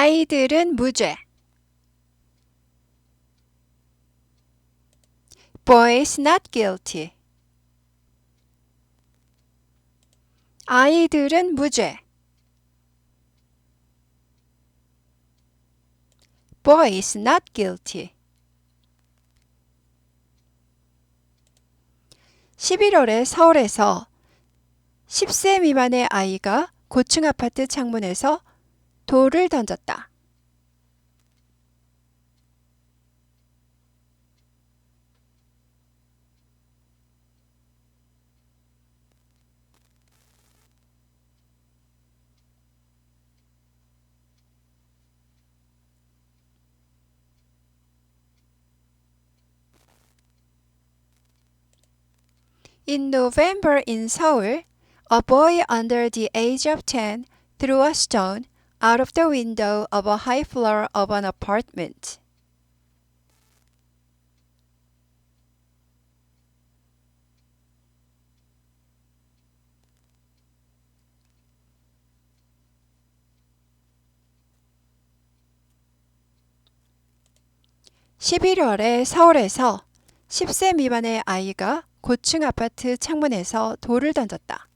아이들은 무죄. Boys not guilty. 아이들은 무죄. Boys not guilty. 11월에 서울에서 10세 미만의 아이가 고층 아파트 창문에서 돌을 던졌다. In November in Seoul, a boy under the age of 10 threw a stone out of the window of a high floor of an apartment. (11월에) 서울에서 (10세) 미만의 아이가 고층 아파트 창문에서 돌을 던졌다.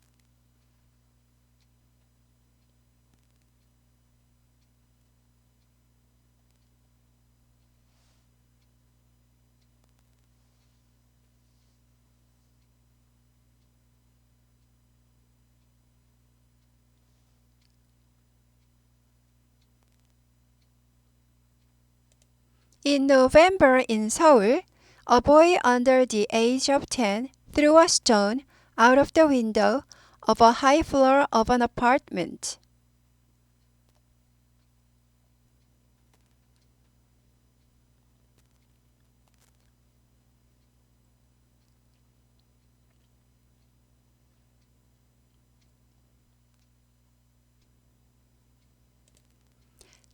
'In November in Seoul, a boy under the age of 10 threw a stone out of the window of a high floor of an apartment.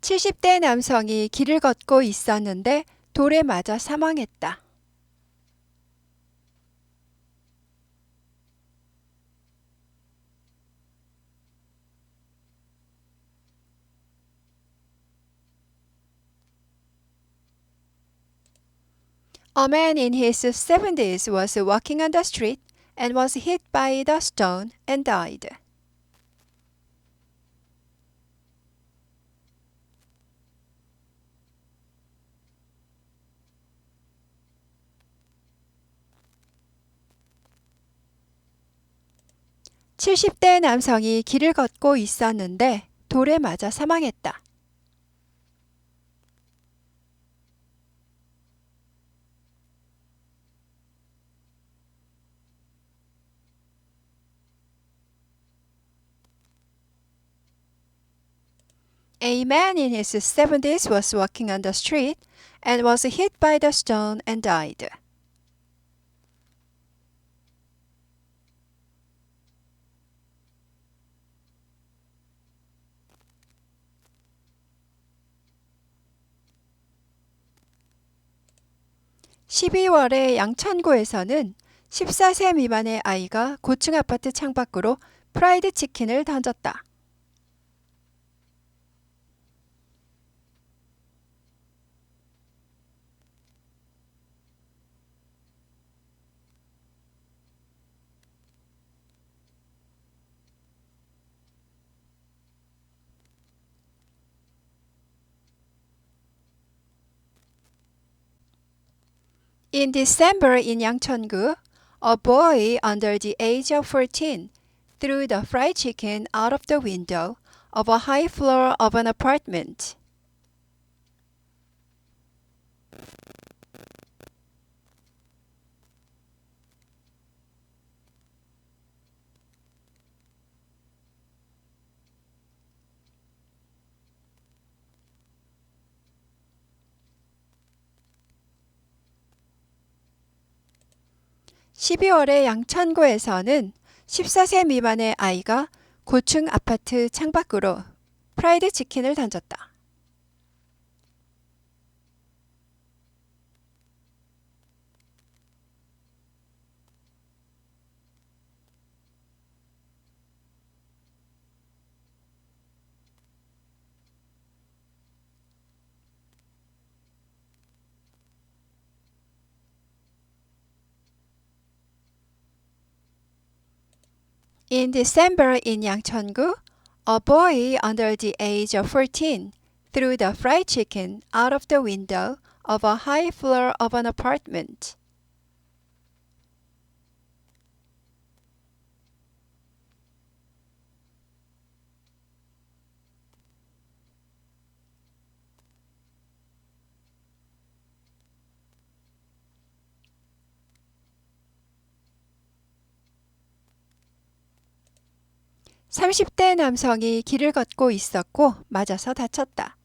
(70대) 남성이 길을 걷고 있었는데 돌에 맞아 사망했다. A man in his 70s was walking on the street and was hit by the stone and died. (70대) 남성이 길을 걷고 있었는데 돌에 맞아 사망했다. A man in his 70s was walking on the street and was hit by the stone and died. (12월에) 양천구에서는 (14세) 미만의 아이가 고층 아파트 창밖으로 프라이드 치킨을 던졌다. In December in Yangcheongu, a boy under the age of 14 threw the fried chicken out of the window of a high floor of an apartment. (12월에) 양천구에서는 (14세) 미만의 아이가 고층 아파트 창밖으로 프라이드 치킨을 던졌다. In December in Yangchon-gu, a boy under the age of 14 threw the fried chicken out of the window of a high floor of an apartment. 삼십 대 남성이 길을 걷고 있었고 맞아서 다쳤다.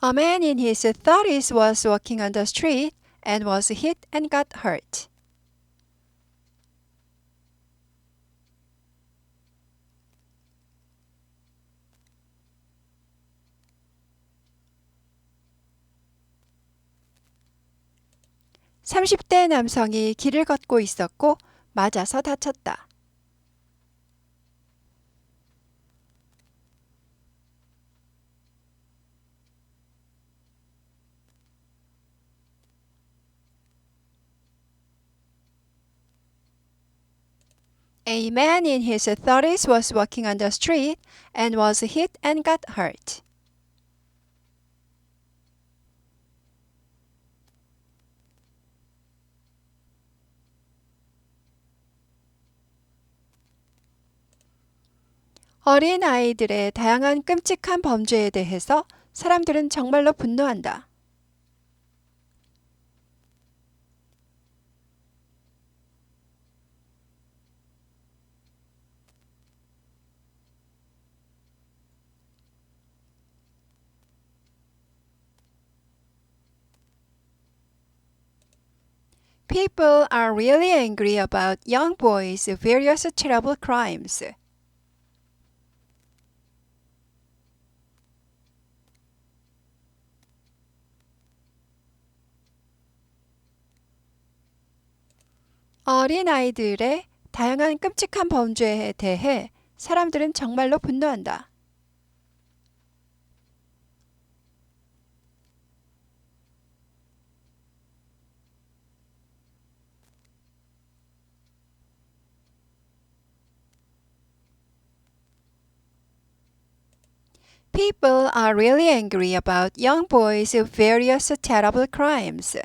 A man in his 30s was walking on the street and was hit and got hurt. 삼십 대 남성이 길을 걷고 있었고 맞아서 다쳤다. A man in his 30s was walking on the street and was hit and got hurt. 어린 아이들의 다양한 끔찍한 범죄에 대해서 사람들은 정말로 분노한다. People are really angry about young boys' various terrible crimes. 어린 아이들의 다양한 끔찍한 범죄에 대해 사람들은 정말로 분노한다. People are really angry about young boys' various terrible crimes.